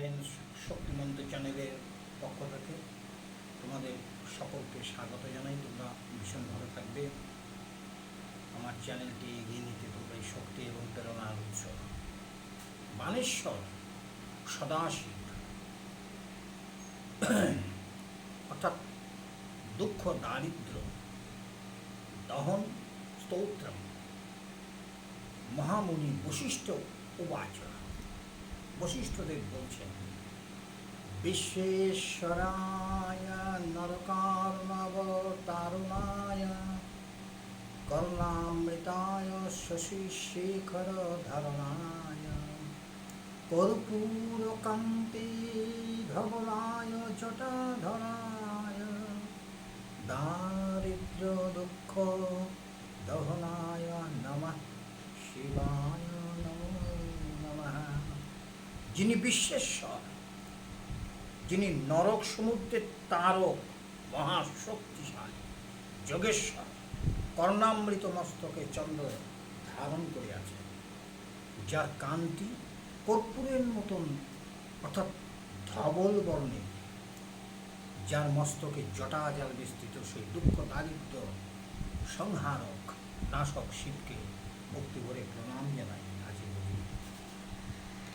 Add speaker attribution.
Speaker 1: Friends শক্তিমন্ত চ্যানেলের পক্ষ থেকে তোমাদের সকলকে স্বাগত জানাই। তোমরা ভীষণ ভালো থাকবে। আমার চ্যানেলটি এগিয়ে নিতে তোমরা শক্তি এবং প্রেরণার উৎস। বানেশ্বর সদাশিব। অর্থাৎ দুঃখ, দারিদ্র, দহন, স্তোত্রম, মহামুনি বৈশিষ্ট্য উবাচ বশিষ্ঠদেব বলছেন, বিশ্বেশ্বরায় নরকার্ণবতারুণায় করুণামৃতায় শশী শেখর ধরণায় কর্পূরকান্তি ধবলায় জটাধরায় দারিদ্র দুঃখ দহনায় নমঃ শিবায় নমো নমঃ যিনি বিশ্বেশ্বর, যিনি নরক সমুদ্রের তারক, মহাশক্তিশালী, যোগেশ্বর, কর্ণামৃত মস্তকে চন্দ্র ধারণ করে আছেন যার কান্তি কর্পূরের মতন, অর্থাৎ ধবল বর্ণে, যার মস্তকে জটাজাল বিস্তৃত সেই দুঃখ দারিদ্র, সংহারক, নাশক শিবকে ভক্তি করে প্রণাম